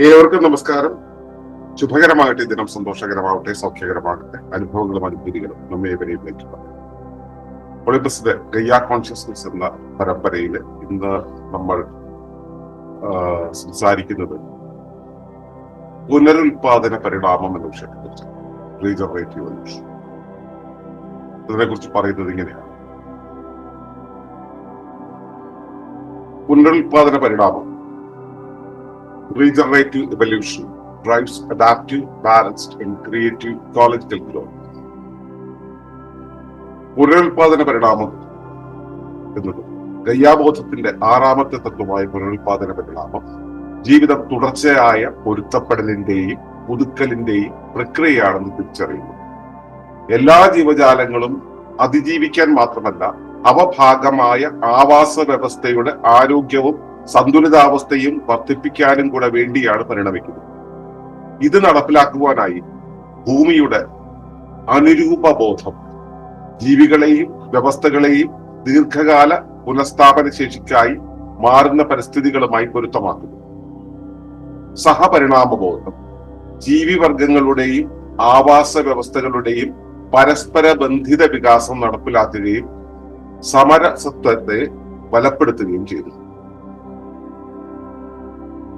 ഏവർക്കും നമസ്കാരം. ശുഭകരമാകട്ടെ ദിനം സന്തോഷകരമാവട്ടെ സൗഖ്യകരമാകട്ടെ അനുഭവങ്ങളും അനുഭൂതികളും നമ്മെ ഇവരെയും ഒളിമ്പസിന്റെ ഗയ്യ കോൺഷ്യസ്നസ് എന്ന പരമ്പരയിൽ ഇന്ന് നമ്മൾ സംസാരിക്കുന്നത് പുനരുൽപാദന പരിണാമം എന്ന വിഷയത്തെ കുറിച്ച് റീജനറേറ്റീവ് എവല്യൂഷൻ കുറിച്ച് പറയുന്നത് ഇങ്ങനെയാണ്. പുനരുൽപാദന പരിണാമം. Regenerative evolution drives adaptive, balanced, and creative ecological growth. പുനരുൽപാദന പരിണാമം എന്നത് ഗയ്യാബോധത്തിന്റെ ആറാമത്തെ തത്വമായ പുനരുൽപാദന പരിണാമം ജീവിതം തുടർച്ചയായ പൊരുത്തപ്പെടലിന്റെയും പുതുക്കലിന്റെയും പ്രക്രിയയാണെന്ന് തിരിച്ചറിയുന്നു എല്ലാ ജീവജാലങ്ങളും അതിജീവിക്കാൻ മാത്രമല്ല അവ ഭാഗമായ ആവാസ വ്യവസ്ഥയുടെ ആരോഗ്യവും സന്തുലിതാവസ്ഥയും വർദ്ധിപ്പിക്കാനും കൂടെ വേണ്ടിയാണ് പരിണമിക്കുന്നത്. ഇത് നടപ്പിലാക്കുവാനായി ഭൂമിയുടെ അനുരൂപ ബോധം ജീവികളെയും വ്യവസ്ഥകളെയും ദീർഘകാല പുനഃസ്ഥാപന ശേഷിക്കായി മാറുന്ന പരിസ്ഥിതികളുമായി പൊരുത്തമാക്കുന്നു. സഹപരിണാമബോധം ജീവിവർഗങ്ങളുടെയും ആവാസ വ്യവസ്ഥകളുടെയും പരസ്പര ബന്ധിത വികാസം നടപ്പിലാക്കുകയും സമരസത്വത്തെ ബലപ്പെടുത്തുകയും ചെയ്തു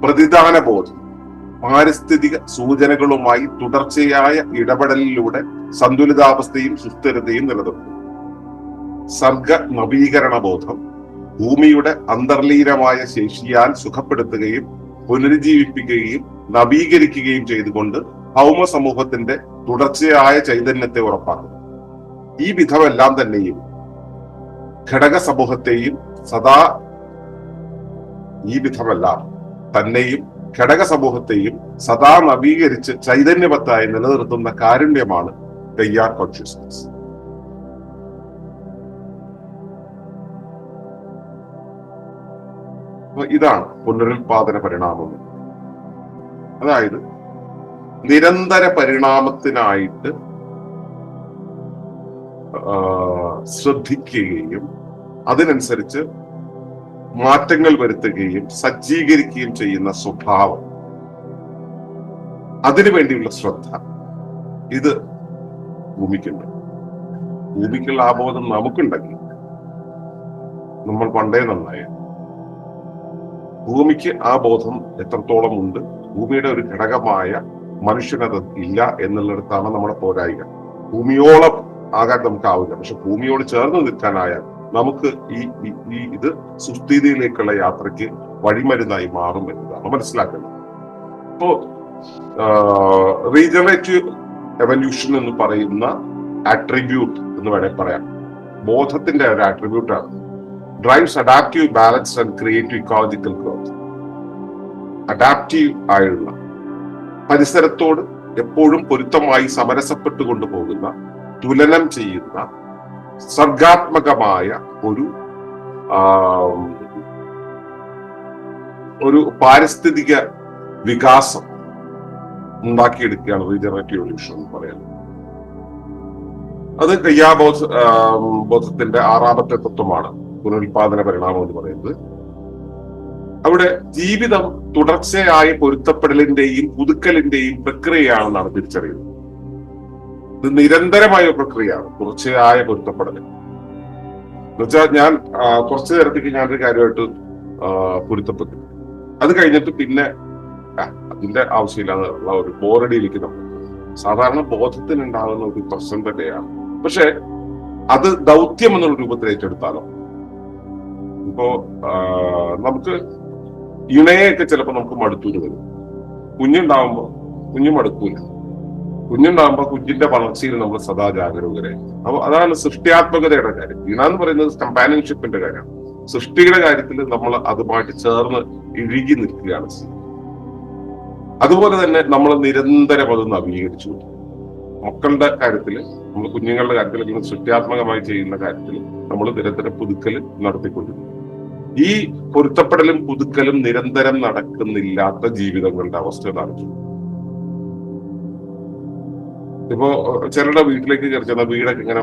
പ്രതിദാന ബോധം. പാരിസ്ഥിതിക സൂചനകളുമായി തുടർച്ചയായ ഇടപെടലിലൂടെ സന്തുലിതാവസ്ഥയും സുസ്ഥിരതയും നിലനിർത്തുന്നു. സർഗ നവീകരണ ബോധം ഭൂമിയുടെ അന്തർലീനമായ ശേഷിയാൽ സുഖപ്പെടുത്തുകയും പുനരുജ്ജീവിപ്പിക്കുകയും നവീകരിക്കുകയും ചെയ്തുകൊണ്ട് ഭൗമ സമൂഹത്തിന്റെ തുടർച്ചയായ ചൈതന്യത്തെ ഉറപ്പാക്കുന്നു. ഈ വിധമെല്ലാം തന്നെയും ഘടക സമൂഹത്തെയും സദാ ഈ വിധമെല്ലാം തന്നെയും ഘടക സമൂഹത്തെയും സദാ നവീകരിച്ച് ചൈതന്യവത്തായി നിലനിർത്തുന്ന കാരുണ്യമാണ് തെയ്യാർ കോൺഷ്യസ്നസ്. ഇതാണ് പുനരുൽപാദന പരിണാമം. അതായത് നിരന്തര പരിണാമത്തിനായിട്ട് ശ്രദ്ധിക്കുകയും അതിനനുസരിച്ച് മാറ്റങ്ങൾ വരുത്തുകയും സജ്ജീകരിക്കുകയും ചെയ്യുന്ന സ്വഭാവം. അതിനു വേണ്ടിയുള്ള ശ്രദ്ധ ഇത് ഭൂമിക്കുണ്ട്. ഭൂമിക്കുള്ള ആബോധം ബോധം നമുക്കുണ്ടെങ്കിൽ നമ്മൾ പണ്ടേ നന്നായി. ഭൂമിക്ക് ആ ബോധം എത്രത്തോളം ഉണ്ട്? ഭൂമിയുടെ ഒരു ഘടകമായ മനുഷ്യനത് ഇല്ല എന്നുള്ളിടത്താണ് നമ്മുടെ പോരായിക ഭൂമിയോളം ആകാൻ നമുക്കാവില്ല പക്ഷെ ഭൂമിയോട് ചേർന്ന് നിൽക്കാനായാൽ നമുക്ക് ഈ ഈ- ഇത് സുസ്ഥിതിയിലേക്കുള്ള യാത്രയ്ക്ക് വഴിമരുന്നായി മാറും എന്നതാണ് മനസ്സിലാക്കുന്നത് ഇപ്പോ റീജനറേറ്റീവ് എവല്യൂഷൻ എന്ന് പറയുന്ന ആട്രിബ്യൂട്ട് എന്ന് വേണമെങ്കിൽ പറയാം. ബോധത്തിന്റെ ഒരു ആട്രിബ്യൂട്ട് ആണ്. Drives adaptive balance and creative ecological growth. Adaptive ആയുള്ള പരിസരത്തോട് എപ്പോഴും പൊരുത്തമായി സമരസപ്പെട്ടുകൊണ്ട് പോകുന്ന തുലനം ചെയ്യുന്ന സർഗാത്മകമായ ഒരു ഒരു പാരിസ്ഥിതിക വികാസം ഉണ്ടാക്കിയെടുക്കുകയാണ് റീജനറേറ്റീവ് എവല്യൂഷൻ എന്ന് പറയുന്നത് അത് കയ്യാബോധ ബോധത്തിന്റെ ആറാമത്തെ തത്വമാണ് പുനരുൽപാദന പരിണാമം എന്ന് പറയുന്നത്. അവിടെ ജീവിതം തുടർച്ചയായ പൊരുത്തപ്പെടലിന്റെയും പുതുക്കലിന്റെയും പ്രക്രിയയാണെന്നാണ് തിരിച്ചറിയുന്നത്. ഇത് നിരന്തരമായ ഒരു പ്രക്രിയയാണ്. തുടർച്ചയായ പൊരുത്തപ്പെടൽ എന്നുവെച്ചാൽ ഞാൻ കുറച്ചു നേരത്തേക്ക് ഞാനൊരു കാര്യമായിട്ട് പൊരുത്തപ്പെട്ടു. അത് കഴിഞ്ഞിട്ട് പിന്നെ അതിന്റെ ആവശ്യമില്ലാന്നുള്ള ഒരു ബോറടിയിലേക്ക് നമ്മൾ സാധാരണ ബോധത്തിനുണ്ടാകുന്ന ഒരു പ്രശ്നം തന്നെയാണ്. പക്ഷെ അത് ദൗത്യം എന്നുള്ള രൂപത്തിൽ ഏറ്റെടുത്താലോ? ഇപ്പോ നമുക്ക് ഇണയൊക്കെ ചിലപ്പോൾ നമുക്ക് മടുത്തൂര് വരും. കുഞ്ഞുണ്ടാവുമ്പോ കുഞ്ഞു മടുക്കൂല. കുഞ്ഞുണ്ടാകുമ്പോ കുഞ്ഞിന്റെ വളർച്ചയിൽ നമ്മൾ സദാ ജാഗരൂകരെ അപ്പൊ അതാണ് സൃഷ്ടിയാത്മകതയുടെ കാര്യം. വീണ എന്ന് പറയുന്നത് കമ്പാനിയൻഷിപ്പിന്റെ കാര്യമാണ്. സൃഷ്ടിയുടെ കാര്യത്തിൽ നമ്മൾ അതുമായിട്ട് ചേർന്ന് ഇഴുകി നിൽക്കുകയാണ് അതുപോലെ തന്നെ നമ്മൾ നിരന്തരം അത് നവീകരിച്ചു മക്കളുടെ കാര്യത്തിൽ നമ്മൾ കുഞ്ഞുങ്ങളുടെ കാര്യത്തിൽ ഇങ്ങനെ സൃഷ്ടിയാത്മകമായി ചെയ്യുന്ന കാര്യത്തിൽ നമ്മൾ നിരന്തരം പുതുക്കൽ നടത്തിക്കൊണ്ടിരുന്നു ഈ പൊരുത്തപ്പെടലും പുതുക്കലും നിരന്തരം നടക്കുന്നില്ലാത്ത ജീവിതങ്ങളുടെ അവസ്ഥ ഇതാണ് ഇപ്പോ ചിലരുടെ വീട്ടിലേക്ക് കയറി ചെന്ന വീടൊക്കെ ഇങ്ങനെ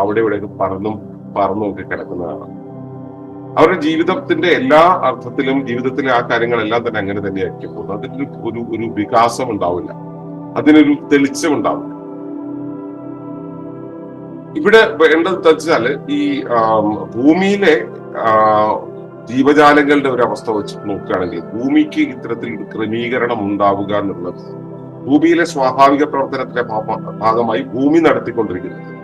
അവിടെ ഇവിടെയൊക്കെ പറന്നും പറന്നും ഒക്കെ കിടക്കുന്നതാണ്. അവരുടെ ജീവിതത്തിന്റെ എല്ലാ അർത്ഥത്തിലും ജീവിതത്തിലെ ആ കാര്യങ്ങളെല്ലാം തന്നെ അങ്ങനെ തന്നെയായിരിക്കും. പോകുന്നത് അതിനൊരു ഒരു ഒരു വികാസം ഉണ്ടാവില്ല. അതിനൊരു തെളിച്ചം ഉണ്ടാവില്ല. ഇവിടെ വേണ്ടത് വെച്ചാൽ ഈ ഭൂമിയിലെ ജീവജാലങ്ങളുടെ ഒരു അവസ്ഥ വെച്ച് നോക്കുകയാണെങ്കിൽ ഭൂമിക്ക് ഇത്തരത്തിൽ ക്രമീകരണം ഉണ്ടാവുക എന്നുള്ളത് ഭൂമിയിലെ സ്വാഭാവിക പ്രവർത്തനത്തിന്റെ ഭാഗമായി ഭൂമി നടത്തിക്കൊണ്ടിരിക്കുന്നത്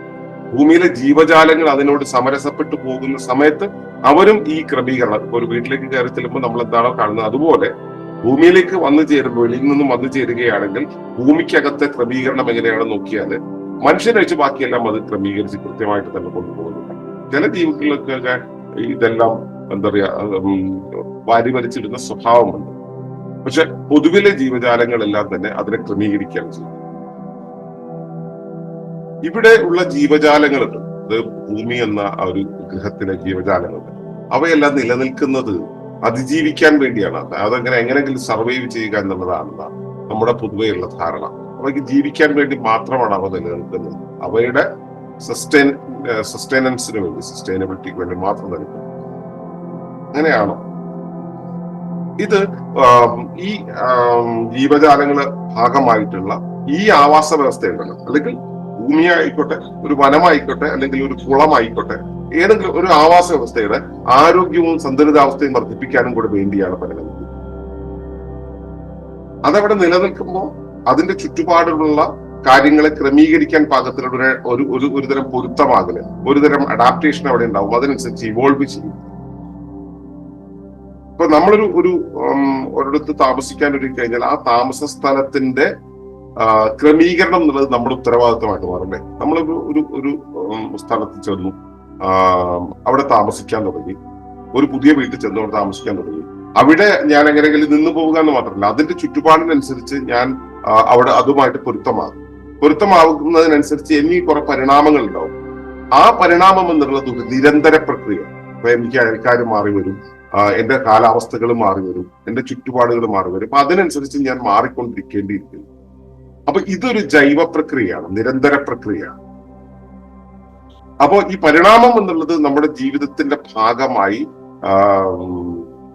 ഭൂമിയിലെ ജീവജാലങ്ങൾ അതിനോട് സമരസപ്പെട്ടു പോകുന്ന സമയത്ത് അവരും ഈ ക്രമീകരണം ഇപ്പൊ ഒരു വീട്ടിലേക്ക് കയറി ചെല്ലുമ്പോൾ നമ്മൾ എന്താണോ കാണുന്നത്? അതുപോലെ ഭൂമിയിലേക്ക് വന്നു ചേരുമ്പോൾ വെളിയിൽ നിന്നും വന്നു ചേരുകയാണെങ്കിൽ ഭൂമിക്കകത്തെ ക്രമീകരണം എങ്ങനെയാണ് നോക്കിയാൽ മനുഷ്യനഴിച്ച് ബാക്കിയെല്ലാം അത് ക്രമീകരിച്ച് കൃത്യമായിട്ട് തന്നെ കൊണ്ടുപോകുന്നുണ്ട് ചില ജീവികൾക്കൊക്കെ ഇതെല്ലാം എന്താ പറയാ വാരി വലിച്ചിടുന്ന സ്വഭാവമുണ്ട്. പക്ഷെ പൊതുവിലെ ജീവജാലങ്ങളെല്ലാം തന്നെ അതിനെ ക്രമീകരിക്കുകയാണ് ചെയ്യുന്നത്. ഇവിടെ ഉള്ള ജീവജാലങ്ങളുണ്ട്. അത് ഭൂമി എന്ന ആ ഒരു ഗ്രഹത്തിലെ ജീവജാലങ്ങളുണ്ട്. അവയെല്ലാം നിലനിൽക്കുന്നത് അതിജീവിക്കാൻ വേണ്ടിയാണ്. അതങ്ങനെ എങ്ങനെയെങ്കിലും സർവൈവ് ചെയ്യുക എന്നുള്ളതാണ് നമ്മുടെ പൊതുവെയുള്ള ധാരണ. അവയ്ക്ക് ജീവിക്കാൻ വേണ്ടി മാത്രമാണ് അവ നിലനിൽക്കുന്നത്. അവയുടെ സസ്റ്റൈൻ സസ്റ്റൈനൻസിന് വേണ്ടി സസ്റ്റൈനബിലിറ്റിക്ക് വേണ്ടി മാത്രം നിൽക്കുന്നത് അങ്ങനെയാണോ? ഇത് ഈ ജീവജാലങ്ങൾ ഭാഗമായിട്ടുള്ള ഈ ആവാസ വ്യവസ്ഥയുണ്ടല്ലോ. അല്ലെങ്കിൽ ഭൂമിയായിക്കോട്ടെ ഒരു വനമായിക്കോട്ടെ അല്ലെങ്കിൽ ഒരു കുളമായിക്കോട്ടെ ഏതെങ്കിലും ഒരു ആവാസ വ്യവസ്ഥയുടെ ആരോഗ്യവും സന്തുലിതാവസ്ഥയും വർദ്ധിപ്പിക്കാനും കൂടെ വേണ്ടിയാണ് പഠനം അതവിടെ നിലനിൽക്കുമ്പോൾ അതിന്റെ ചുറ്റുപാടിലുള്ള കാര്യങ്ങളെ ക്രമീകരിക്കാൻ പാകത്തിലുള്ള ഒരു ഒരു ഒരുതരം പൊരുത്തമാകൽ ഒരുതരം അഡാപ്റ്റേഷൻ അവിടെ ഉണ്ടാവും. അതിനനുസരിച്ച് ഇവോൾവ് ചെയ്യും. ഇപ്പൊ നമ്മളൊരു ഒരു ഒരിടത്ത് താമസിക്കാൻ ഒരു കഴിഞ്ഞാൽ ആ താമസ സ്ഥലത്തിന്റെ ക്രമീകരണം എന്നുള്ളത് നമ്മുടെ ഉത്തരവാദിത്തമായിട്ട് മാറണ്ടേ നമ്മളൊരു ഒരു ഒരു സ്ഥലത്ത് ചെന്നു അവിടെ താമസിക്കാൻ തുടങ്ങി ഒരു പുതിയ വീട്ടിൽ ചെന്ന് അവിടെ താമസിക്കാൻ തുടങ്ങി. അവിടെ ഞാൻ എങ്ങനെയെങ്കിലും നിന്ന് പോവുക എന്ന് മാത്രമല്ല അതിന്റെ ചുറ്റുപാടിനനുസരിച്ച് ഞാൻ അവിടെ അതുമായിട്ട് പൊരുത്തമാകും. പൊരുത്തമാകുന്നതിനനുസരിച്ച് എന്നീ കുറെ പരിണാമങ്ങൾ ഉണ്ടാവും ആ പരിണാമം എന്നുള്ളത് ഒരു നിരന്തര പ്രക്രിയ അപ്പൊ എനിക്ക് അയൽക്കാർ മാറി വരും എന്റെ കാലാവസ്ഥകൾ മാറി വരും എന്റെ ചുറ്റുപാടുകൾ മാറി വരും. അപ്പൊ അതിനനുസരിച്ച് ഞാൻ മാറിക്കൊണ്ടിരിക്കേണ്ടിയിരിക്കുന്നു. അപ്പൊ ഇതൊരു ജൈവ പ്രക്രിയയാണ് നിരന്തര പ്രക്രിയയാണ്. അപ്പോ ഈ പരിണാമം എന്നുള്ളത് നമ്മുടെ ജീവിതത്തിന്റെ ഭാഗമായി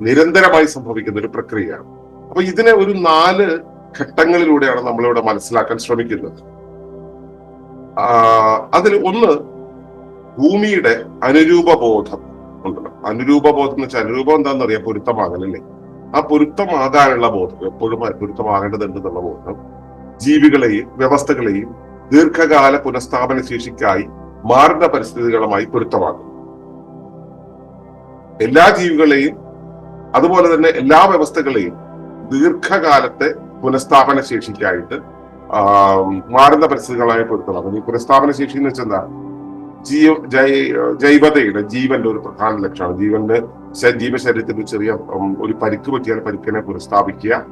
നിരന്തരമായി സംഭവിക്കുന്ന ഒരു പ്രക്രിയയാണ്. അപ്പൊ ഇതിനെ ഒരു നാല് ഘട്ടങ്ങളിലൂടെയാണ് നമ്മളിവിടെ മനസ്സിലാക്കാൻ ശ്രമിക്കുന്നത്. അതിൽ ഒന്ന് ഭൂമിയുടെ അനുരൂപബോധം. ഉണ്ടല്ലോ അനുരൂപ ബോധം എന്ന് വെച്ചാൽ അനുരൂപം എന്താണെന്ന് അറിയാം? പൊരുത്തമാകലല്ലേ. ആ പൊരുത്തമാകാനുള്ള ബോധം എപ്പോഴും പൊരുത്തമാകേണ്ടതുണ്ട് എന്നുള്ള ബോധം ജീവികളെയും വ്യവസ്ഥകളെയും ദീർഘകാല പുനഃസ്ഥാപന ശേഷിക്കായി മാറുന്ന പരിസ്ഥിതികളുമായി പൊരുത്തമാകും എല്ലാ ജീവികളെയും അതുപോലെ തന്നെ എല്ലാ വ്യവസ്ഥകളെയും ദീർഘകാലത്തെ പുനഃസ്ഥാപന ശേഷിക്കായിട്ട് മാറുന്ന പരിസ്ഥിതികളായി പൊരുത്തമാകും ഈ പുനഃസ്ഥാപന ശേഷി എന്ന് വെച്ചാൽ ജീവ ജൈവതയുടെ ജീവന്റെ ഒരു പ്രധാന ലക്ഷ്യമാണ് ജീവന്റെ ശ- ജീവശരീരത്തിന് ചെറിയ ഒരു പരിക്ക് പറ്റിയാൽ പരിക്കിനെ പുനഃസ്ഥാപിക്കുക.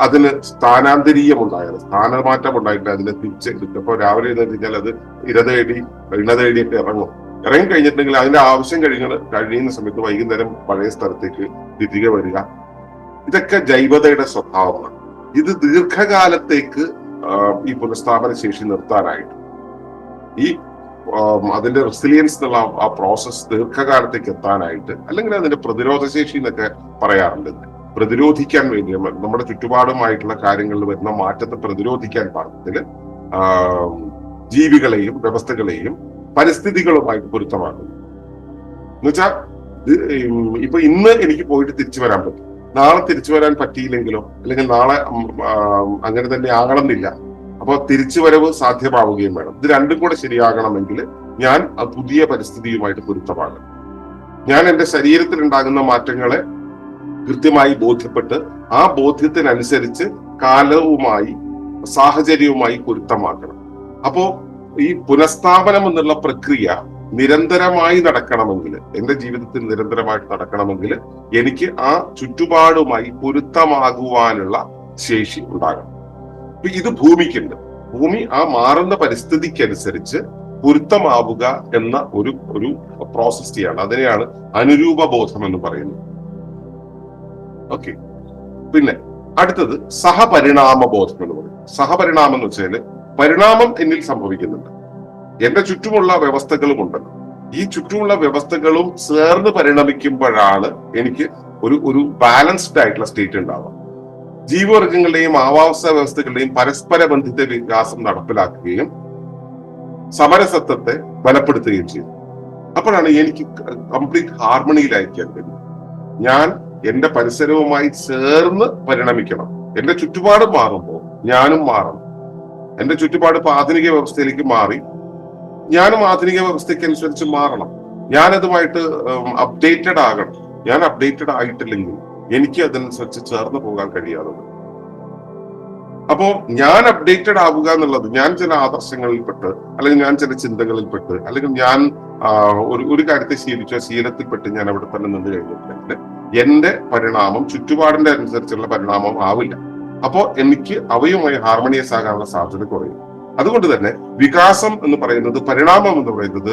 അതിന് സ്ഥാനാന്തരീയം ഉണ്ടായാൽ സ്ഥാനമാറ്റം ഉണ്ടായിട്ട് അതിനെ തിരിച്ചെടുക്കുക. അപ്പൊ രാവിലെ എഴുന്നേറ്റ് കഴിഞ്ഞാൽ അത് ഇരതേടി തേടി ഇണ തേടിയൊക്കെ ഇറങ്ങും. ഇറങ്ങി കഴിഞ്ഞിട്ടുണ്ടെങ്കിൽ അതിന്റെ ആവശ്യം കഴിയുന്ന കഴിയുന്ന സമയത്ത് വൈകുന്നേരം പഴയ സ്ഥലത്തേക്ക് തിരികെ വരിക. ഇതൊക്കെ ജൈവതയുടെ സ്വഭാവമാണ്. ഇത് ദീർഘകാലത്തേക്ക് ഈ പുനഃസ്ഥാപന ശേഷി നിർത്താനായിട്ട്. ഈ അതിന്റെ റെസിലിയൻസ് എന്നുള്ള ആ- പ്രോസസ് ദീർഘകാലത്തേക്ക് എത്താനായിട്ട് അല്ലെങ്കിൽ അതിന്റെ പ്രതിരോധ ശേഷി എന്നൊക്കെ പറയാറുണ്ട്. പ്രതിരോധിക്കാൻ വേണ്ടി നമ്മ- നമ്മുടെ ചുറ്റുപാടുമായിട്ടുള്ള കാര്യങ്ങളിൽ വരുന്ന മാറ്റത്തെ പ്രതിരോധിക്കാൻ പാകത്തിൽ ആം, ജീവികളെയും വ്യവസ്ഥകളെയും പരിസ്ഥിതികളുമായിട്ട് പൊരുത്തമാക്കുന്നു. എന്നുവെച്ചാൽ ഇപ്പൊ ഇന്ന് എനിക്ക് പോയിട്ട് തിരിച്ചു വരാൻ പറ്റും. നാളെ തിരിച്ചു വരാൻ പറ്റിയില്ലെങ്കിലോ അല്ലെങ്കിൽ നാളെ അങ്ങനെ തന്നെ ആകണമെന്നില്ല. അപ്പൊ തിരിച്ചുവരവ് സാധ്യമാവുകയും വേണം. ഇത് രണ്ടും കൂടെ ശരിയാകണമെങ്കിൽ ഞാൻ ആ പുതിയ പരിസ്ഥിതിയുമായിട്ട് പൊരുത്തമാകണം. ഞാൻ എന്റെ ശരീരത്തിൽ ഉണ്ടാകുന്ന മാറ്റങ്ങളെ കൃത്യമായി ബോധ്യപ്പെട്ട് ആ ബോധ്യത്തിനനുസരിച്ച് കാലവുമായി സാഹചര്യവുമായി പൊരുത്തമാക്കണം അപ്പോ ഈ പുനഃസ്ഥാപനം എന്നുള്ള പ്രക്രിയ നിരന്തരമായി നടക്കണമെങ്കിൽ എന്റെ ജീവിതത്തിൽ നിരന്തരമായിട്ട് നടക്കണമെങ്കിൽ എനിക്ക് ആ ചുറ്റുപാടുമായി പൊരുത്തമാകുവാനുള്ള ശേഷി ഉണ്ടാകണം. ഇപ്പൊ ഇത് ഭൂമിക്കുണ്ട്. ഭൂമി ആ മാറുന്ന പരിസ്ഥിതിക്കനുസരിച്ച് പൊരുത്തമാവുക എന്ന ഒരു ഒരു പ്രോസസ് ചെയ്യാണ്. അതിനെയാണ് അനുരൂപ ബോധം എന്ന് പറയുന്നത്. ഓക്കെ പിന്നെ അടുത്തത് സഹപരിണാമ ബോധം എന്ന് പറയും സഹപരിണാമം എന്ന് വെച്ചാൽ പരിണാമം എന്നിൽ സംഭവിക്കുന്നുണ്ട്. എന്റെ ചുറ്റുമുള്ള വ്യവസ്ഥകളും ഉണ്ടല്ലോ ഈ ചുറ്റുമുള്ള വ്യവസ്ഥകളും ചേർന്ന് പരിണമിക്കുമ്പോഴാണ് എനിക്ക് ഒരു ഒരു ബാലൻസ്ഡ് ആയിട്ടുള്ള സ്റ്റേറ്റ് ഉണ്ടാവുക. ജീവവർഗങ്ങളുടെയും ആവാസ വ്യവസ്ഥകളുടെയും പരസ്പര ബന്ധിത വികാസം നടപ്പിലാക്കുകയും സമരസത്വത്തെ ബലപ്പെടുത്തുകയും ചെയ്തു. അപ്പോഴാണ് എനിക്ക് കംപ്ലീറ്റ് ഹാർമണിയിലായിരിക്കാൻ കഴിയും ഞാൻ എന്റെ പരിസരവുമായി ചേർന്ന് പരിണമിക്കണം. എന്റെ ചുറ്റുപാട് മാറുമ്പോൾ ഞാനും മാറണം. എന്റെ ചുറ്റുപാട് ഇപ്പൊ ആധുനിക വ്യവസ്ഥയിലേക്ക് മാറി. ഞാനും ആധുനിക വ്യവസ്ഥയ്ക്ക് അനുസരിച്ച് മാറണം. ഞാനതുമായിട്ട് അപ്ഡേറ്റഡ് ആകണം. ഞാൻ അപ്ഡേറ്റഡ് ആയിട്ടില്ലെങ്കിൽ എനിക്ക് അതിനനുസരിച്ച് ചേർന്ന് പോകാൻ കഴിയാറുണ്ട്. അപ്പോ ഞാൻ അപ്ഡേറ്റഡ് ആവുക എന്നുള്ളത് ഞാൻ ചില ആദർശങ്ങളിൽപ്പെട്ട് അല്ലെങ്കിൽ ഞാൻ ചില ചിന്തകളിൽപ്പെട്ട് അല്ലെങ്കിൽ ഞാൻ ഒരു ഒരു കാര്യത്തെ ശീലിച്ച ശീലത്തിൽപ്പെട്ട് ഞാൻ അവിടെ തന്നെ നിന്ന് കഴിഞ്ഞിട്ടുണ്ടെങ്കിൽ എന്റെ പരിണാമം ചുറ്റുപാടിന്റെ അനുസരിച്ചുള്ള പരിണാമം ആവില്ല. അപ്പോ എനിക്ക് അവയുമായി ഹാർമണിയസ് ആകാനുള്ള സാധ്യത കുറയും. അതുകൊണ്ട് തന്നെ വികാസം എന്ന് പറയുന്നത് പരിണാമം എന്ന് പറയുന്നത്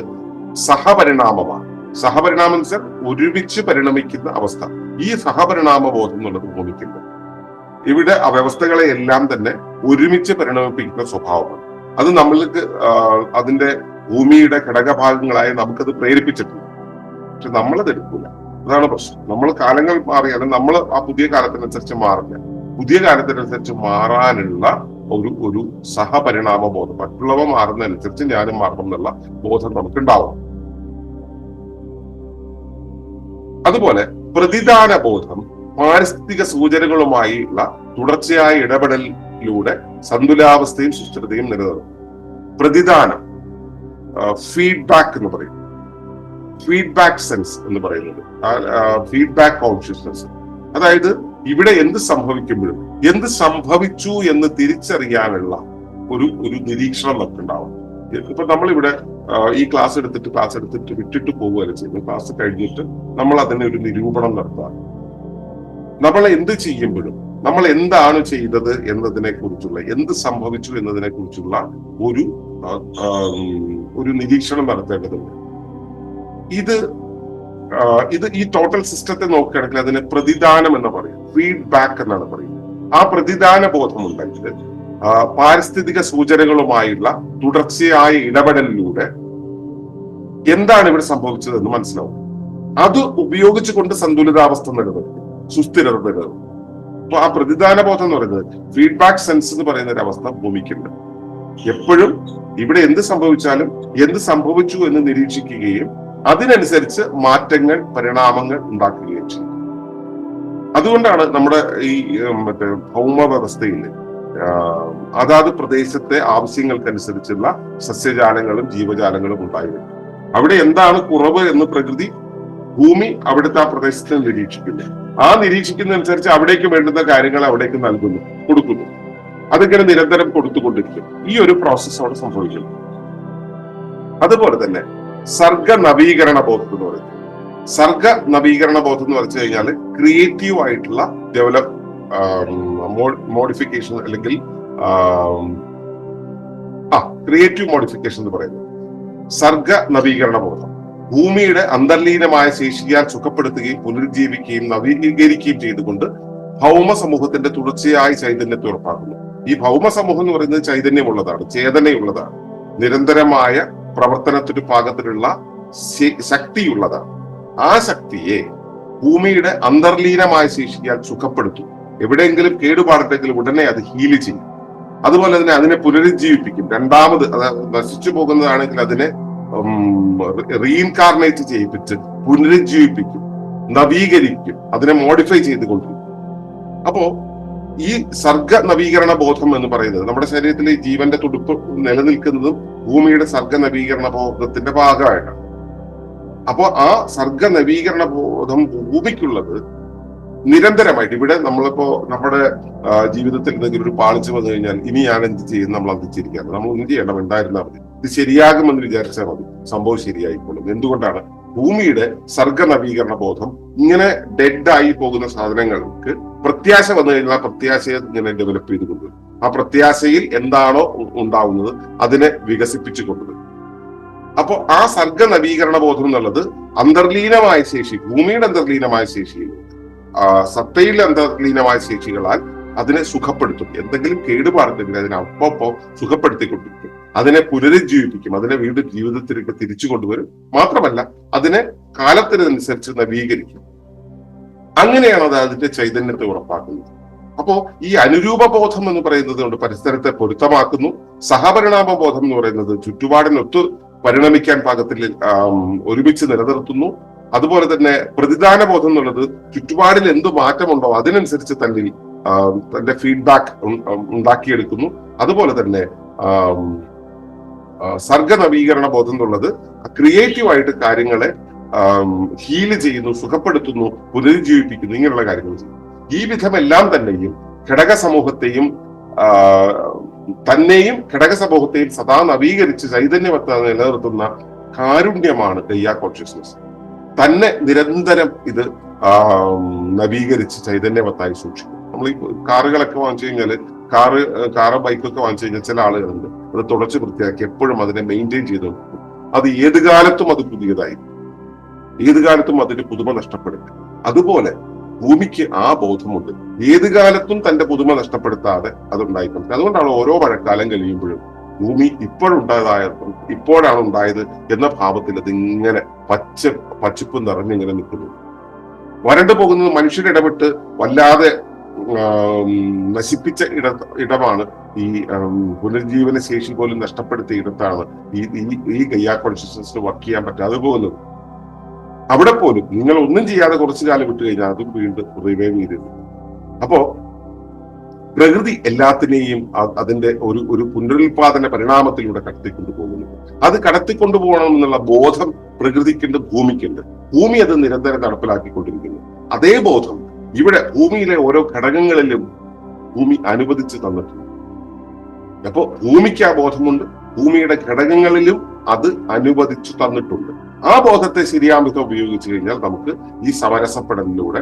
സഹപരിണാമമാണ്. സഹപരിണാമം വെച്ചാൽ ഒരുമിച്ച് പരിണമിക്കുന്ന അവസ്ഥ. ഈ സഹപരിണാമ ബോധം എന്നുള്ളത് ഭൂമിക്കുണ്ട്. ഇവിടെ അവ്യവസ്ഥകളെ എല്ലാം തന്നെ ഒരുമിച്ച് പരിണമിപ്പിക്കുന്ന സ്വഭാവമാണ്. അത് നമ്മൾക്ക് അതിന്റെ ഭൂമിയുടെ ഘടകഭാഗങ്ങളായി നമുക്കത് പ്രേരിപ്പിച്ചിട്ടുണ്ട്. പക്ഷെ നമ്മളത് എടുക്കൂല. അതാണ് പ്രശ്നം. നമ്മൾ കാലങ്ങൾ മാറിയാലും നമ്മൾ ആ പുതിയ കാലത്തിനനുസരിച്ച് മാറില്ല. പുതിയ കാലത്തിനനുസരിച്ച് മാറാനുള്ള ഒരു ഒരു സഹപരിണാമ ബോധം. മറ്റുള്ളവ മാറുന്നതനുസരിച്ച് ഞാനും മാറണം എന്നുള്ള ബോധം നമുക്ക് അതുപോലെ പ്രതിദാന ബോധം പാരിസ്ഥിതിക സൂചനകളുമായുള്ള തുടർച്ചയായ ഇടപെടലിലൂടെ സന്തുലാവസ്ഥയും സുസ്ഥിരതയും നിലനിർത്തും. പ്രതിദാനം ഫീഡ്ബാക്ക് എന്ന് പറയും. ഫീഡ്ബാക്ക് സെൻസ് എന്ന് പറയുന്നത്. ഫീഡ്ബാക്ക് കോൺഷ്യസ്നസ് അതായത് ഇവിടെ എന്ത് സംഭവിക്കുമ്പോഴും എന്ത് സംഭവിച്ചു എന്ന് തിരിച്ചറിയാനുള്ള ഒരു ഒരു നിരീക്ഷണം നമുക്ക് ഉണ്ടാവും ഇപ്പൊ നമ്മളിവിടെ ഈ ക്ലാസ് എടുത്തിട്ട് ക്ലാസ് എടുത്തിട്ട് വിട്ടിട്ട് പോവുകയല്ല ചെയ്യുന്നത്? ക്ലാസ് കഴിഞ്ഞിട്ട് നമ്മൾ അതിനെ ഒരു നിരൂപണം നടത്തുക. നമ്മൾ എന്ത് ചെയ്യുമ്പോഴും നമ്മൾ എന്താണ് ചെയ്തത് എന്നതിനെ കുറിച്ചുള്ള എന്ത് സംഭവിച്ചു എന്നതിനെ കുറിച്ചുള്ള ഒരു ഒരു നിരീക്ഷണം നടത്തേണ്ടതുണ്ട്. ഇത് ഇത് ഈ ടോട്ടൽ സിസ്റ്റത്തെ നോക്കുകയാണെങ്കിൽ അതിന് പ്രതിദാനം എന്ന് പറയും. ഫീഡ്ബാക്ക് എന്നാണ് പറയുന്നത്. ആ പ്രതിദാന ബോധമുണ്ടെങ്കിൽ പാരിസ്ഥിതിക സൂചനകളുമായുള്ള തുടർച്ചയായ ഇടപെടലിലൂടെ എന്താണ് ഇവിടെ സംഭവിച്ചതെന്ന് മനസ്സിലാവും. അത് ഉപയോഗിച്ചുകൊണ്ട് സന്തുലിതാവസ്ഥ നിലനിർത്തും സുസ്ഥിര അപ്പൊ ആ പ്രതിദാന ബോധം എന്ന് പറയുന്നത് ഫീഡ്ബാക്ക് സെൻസ് എന്ന് പറയുന്ന ഒരു അവസ്ഥ ഭൂമിക്കുണ്ട്. എപ്പോഴും ഇവിടെ എന്ത് സംഭവിച്ചാലും എന്ത് സംഭവിച്ചു എന്ന് നിരീക്ഷിക്കുകയും അതിനനുസരിച്ച് മാറ്റങ്ങൾ പരിണാമങ്ങൾ ഉണ്ടാക്കുകയും ചെയ്യും. അതുകൊണ്ടാണ് നമ്മുടെ ഈ മറ്റേ ഭൗമ വ്യവസ്ഥയിൽ അതാത് പ്രദേശത്തെ ആവശ്യങ്ങൾക്കനുസരിച്ചുള്ള സസ്യജാലങ്ങളും ജീവജാലങ്ങളും ഉണ്ടായി വരും അവിടെ എന്താണ് കുറവ് എന്ന് പ്രകൃതി ഭൂമി അവിടുത്തെ ആ പ്രദേശത്ത് നിരീക്ഷിക്കുന്നു. ആ നിരീക്ഷിക്കുന്നതനുസരിച്ച് അവിടേക്ക് വേണ്ടുന്ന കാര്യങ്ങൾ അവിടേക്ക് നൽകുന്നു കൊടുക്കുന്നു. അതിങ്ങനെ നിരന്തരം കൊടുത്തുകൊണ്ടിരിക്കും. ഈ ഒരു പ്രോസസ് അവിടെ സംഭവിക്കുന്നു. അതുപോലെ തന്നെ സർഗ നവീകരണ ബോധം എന്ന് പറയുന്നത്. സർഗ നവീകരണ ബോധം എന്ന് പറഞ്ഞു കഴിഞ്ഞാൽ ക്രിയേറ്റീവ് ആയിട്ടുള്ള ഡെവലപ്പ് മോഡിഫിക്കേഷൻ അല്ലെങ്കിൽ ആ ക്രിയേറ്റീവ് മോഡിഫിക്കേഷൻ എന്ന് പറയുന്നത്. സർഗ നവീകരണ ബോധം ഭൂമിയുടെ അന്തർലീനമായ ശേഷിയാൽ സുഖപ്പെടുത്തുകയും പുനരുജ്ജീവിക്കുകയും നവീകരിക്കുകയും ചെയ്തുകൊണ്ട് ഭൗമ സമൂഹത്തിന്റെ തുടർച്ചയായ ചൈതന്യത്തെ ഉറപ്പാക്കുന്നു. ഈ ഭൗമ സമൂഹം എന്ന് പറയുന്നത് ചൈതന്യമുള്ളതാണ് ചേതനയുള്ളതാണ്. നിരന്തരമായ പ്രവർത്തനത്തിന് പാകത്തിലുള്ള ശക്തിയുള്ളതാണ്. ആ ശക്തിയെ ഭൂമിയുടെ അന്തർലീനമായ ശേഷിയാൽ സുഖപ്പെടുത്തും. എവിടെയെങ്കിലും കേടുപാടുണ്ടെങ്കിൽ ഉടനെ അത് ഹീൽ ചെയ്യും. അതുപോലെ തന്നെ അതിനെ പുനരുജ്ജീവിപ്പിക്കും. രണ്ടാമത് നശിച്ചു പോകുന്നതാണെങ്കിൽ അതിനെ റീഇൻകാർണേറ്റ് ചെയ്യിപ്പിച്ച് പുനരുജ്ജീവിപ്പിക്കും നവീകരിക്കും അതിനെ മോഡിഫൈ ചെയ്ത് കൊണ്ടിരിക്കും അപ്പോ ഈ സർഗ നവീകരണ ബോധം എന്ന് പറയുന്നത് നമ്മുടെ ശരീരത്തിൽ ഈ ജീവന്റെ തുടുപ്പ് നിലനിൽക്കുന്നതും ഭൂമിയുടെ സർഗ നവീകരണ ബോധത്തിന്റെ ഭാഗമായിട്ടാണ്. അപ്പോ ആ സർഗ നവീകരണ ബോധം ഭൂമിക്കുള്ളത് നിരന്തരമായിട്ട് ഇവിടെ നമ്മളിപ്പോ നമ്മുടെ ജീവിതത്തിൽ എന്തെങ്കിലും ഒരു പാളിച്ച് വന്നു കഴിഞ്ഞാൽ ഇനി ഞാൻ എന്ത് ചെയ്യും നമ്മൾ അത് അന്തിച്ചിരിക്കാറ് നമ്മൾ ഒന്നും ചെയ്യണം? ഉണ്ടായിരുന്നാൽ മതി. ഇത് ശരിയാകുമെന്ന് വിചാരിച്ചാൽ മതി. സംഭവം ശരിയായിക്കോളും. എന്തുകൊണ്ടാണ്? ഭൂമിയുടെ സർഗ നവീകരണ ബോധം ഇങ്ങനെ ഡെഡ് ആയി പോകുന്ന സാധനങ്ങൾക്ക് പ്രത്യാശ വന്നു കഴിഞ്ഞാൽ ആ പ്രത്യാശയെ ഇങ്ങനെ ഡെവലപ്പ് ചെയ്ത് കൊണ്ടുവരും. ആ പ്രത്യാശയിൽ എന്താണോ ഉണ്ടാവുന്നത് അതിനെ വികസിപ്പിച്ചു കൊണ്ടുവരും. അപ്പോ ആ സർഗ നവീകരണ ബോധം എന്നുള്ളത് അന്തർലീനമായ ശേഷി ഭൂമിയുടെ അന്തർലീനമായ ശേഷിയിൽ സത്തയിൽ അന്തർലീനമായ ശേഷികളാൽ അതിനെ സുഖപ്പെടുത്തും. എന്തെങ്കിലും കേടുപാടുണ്ടെങ്കിൽ അതിനെ അപ്പപ്പോ സുഖപ്പെടുത്തിക്കൊണ്ടിരിക്കും. അതിനെ പുനരുജ്ജീവിപ്പിക്കും. അതിനെ വീണ്ടും ജീവിതത്തിലേക്ക് തിരിച്ചു കൊണ്ടുവരും. മാത്രമല്ല അതിനെ കാലത്തിനനുസരിച്ച് നവീകരിക്കും. അങ്ങനെയാണ് അത് അതിന്റെ ചൈതന്യത്തെ ഉറപ്പാക്കുന്നത്. അപ്പോ ഈ അനുരൂപ ബോധം എന്ന് പറയുന്നത് കൊണ്ട് പരിസരത്തെ പൊരുത്തമാക്കുന്നു. സഹപരിണാമ ബോധം എന്ന് പറയുന്നത് ചുറ്റുപാടിനൊത്ത് പരിണമിക്കാൻ പാകത്തിൽ ഒരുമിച്ച് നിലനിർത്തുന്നു. അതുപോലെ തന്നെ പ്രതിദാന ബോധം എന്നുള്ളത് ചുറ്റുപാടിൽ എന്ത് മാറ്റമുണ്ടോ അതിനനുസരിച്ച് തന്നെ തന്റെ ഫീഡ്ബാക്ക് ഉണ്ടാക്കിയെടുക്കുന്നു. അതുപോലെ തന്നെ സർഗ നവീകരണ ബോധം എന്നുള്ളത് ക്രിയേറ്റീവ് ആയിട്ട് കാര്യങ്ങളെ ഹീൽ ചെയ്യുന്നു സുഖപ്പെടുത്തുന്നു പുനരുജ്ജീവിപ്പിക്കുന്നു ഇങ്ങനെയുള്ള കാര്യങ്ങൾ ഈ വിധമെല്ലാം തന്നെയും ഘടക സമൂഹത്തെയും തന്നെയും ഘടക സമൂഹത്തെയും സദാ നവീകരിച്ച് ചൈതന്യവത്ത നിലനിർത്തുന്ന കാരുണ്യമാണ് ദയ്യ കോൺഷ്യസ്നസ് തന്നെ നിരന്തരം ഇത് നവീകരിച്ച് ചൈതന്യവത്തായി സൂക്ഷിക്കും. നമ്മൾ ഈ കാറുകളൊക്കെ വാങ്ങിച്ചു കഴിഞ്ഞാൽ കാറ് കാറ് ബൈക്കൊക്കെ വാങ്ങിച്ചു കഴിഞ്ഞാൽ ചില ആളുകളുണ്ട്. അത് തുടച്ച് വൃത്തിയാക്കി എപ്പോഴും അതിനെ മെയിന്റെയിൻ ചെയ്ത്. അത് ഏത് കാലത്തും അത് പുതിയതായി ഏത് കാലത്തും അതിന്റെ പുതുമ നഷ്ടപ്പെടില്ല അതുപോലെ ഭൂമിക്ക് ആ ബോധമുണ്ട്. ഏത് കാലത്തും തന്റെ പുതുമ നഷ്ടപ്പെടുത്താതെ അതുണ്ടായിക്കൊണ്ട് അതുകൊണ്ടാണ് ഓരോ മഴക്കാലം കഴിയുമ്പോഴും ഭൂമി ഇപ്പോഴുണ്ടായതായ ഇപ്പോഴാണ് ഉണ്ടായത് എന്ന ഭാവത്തിൽ അത് ഇങ്ങനെ പച്ച പച്ചപ്പ് നിറഞ്ഞിങ്ങനെ നിൽക്കുന്നു. വരണ്ടു പോകുന്നത് മനുഷ്യരിടപെട്ട് വല്ലാതെ നശിപ്പിച്ച ഇട ഇടമാണ് ഈ പുനരുജ്ജീവന ശേഷി പോലും നഷ്ടപ്പെടുത്തിയ ഇടത്താണ് ഈ- ഈ ഗയ്യ കോൺഷ്യസ്നസ് വർക്ക് ചെയ്യാൻ പറ്റാതെ പോകുന്നത്. അവിടെ പോലും നിങ്ങൾ ഒന്നും ചെയ്യാതെ കുറച്ചു കാലം വിട്ടു കഴിഞ്ഞാൽ അതും വീണ്ടും റിവൈവ് ചെയ്തിരുന്നു. അപ്പോ പ്രകൃതി എല്ലാത്തിനെയും അതിന്റെ ഒരു ഒരു പുനരുൽപാദന പരിണാമത്തിലൂടെ കടത്തിക്കൊണ്ടു പോകുന്നു അത് കടത്തിക്കൊണ്ടു പോകണം എന്നുള്ള ബോധം പ്രകൃതിക്കുണ്ട് ഭൂമിക്കുണ്ട്. ഭൂമി അത് നിരന്തരം നടപ്പിലാക്കിക്കൊണ്ടിരിക്കുന്നു. അതേ ബോധം ഇവിടെ ഭൂമിയിലെ ഓരോ ഘടകങ്ങളിലും ഭൂമി അനുവദിച്ചു തന്നിട്ടുണ്ട്. അപ്പോ ഭൂമിക്ക് ആ ബോധമുണ്ട് ഭൂമിയുടെ ഘടകങ്ങളിലും അത് അനുവദിച്ചു തന്നിട്ടുണ്ട്. ആ ബോധത്തെ ശരിയാമിതം ഉപയോഗിച്ചു കഴിഞ്ഞാൽ നമുക്ക് ഈ സമരസപ്പെടലിലൂടെ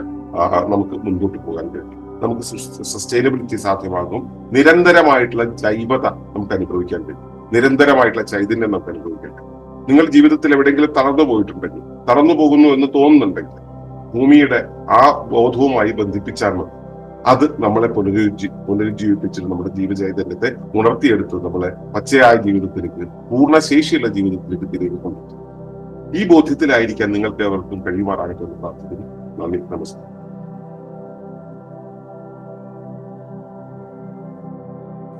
നമുക്ക് മുൻപോട്ട് പോകാൻ കഴിയും. നമുക്ക് സസ്റ്റൈനബിലിറ്റി സാധ്യമാകും. നിരന്തരമായിട്ടുള്ള ജൈവത നമുക്ക് അനുഭവിക്കാൻ കഴിയും നിരന്തരമായിട്ടുള്ള ചൈതന്യം നമുക്ക് അനുഭവിക്കാൻ കഴിയും നിങ്ങൾ ജീവിതത്തിൽ എവിടെയെങ്കിലും തളർന്നു പോയിട്ടുണ്ടെങ്കിൽ തളർന്നു പോകുന്നു എന്ന് തോന്നുന്നുണ്ടെങ്കിൽ ഭൂമിയുടെ ആ ബോധവുമായി ബന്ധിപ്പിച്ചാൽ മതി. അത് നമ്മളെ പുനരുജ്ജി പുനരുജ്ജീവിപ്പിച്ചിട്ട് നമ്മുടെ ജീവചൈതന്യത്തെ ഉണർത്തിയെടുത്ത് നമ്മളെ പച്ചയായ ജീവിതത്തിലേക്ക് പൂർണശേഷിയുള്ള ജീവിതത്തിലേക്ക് തിരികെ കൊണ്ടുവരും. ഈ ബോധ്യത്തിലായിരിക്കാൻ നിങ്ങൾക്ക് അവർക്കും കഴിയുമാറാകട്ടെ എന്ന് പ്രാർത്ഥിക്കുന്നു. നന്ദി നമസ്കാരം.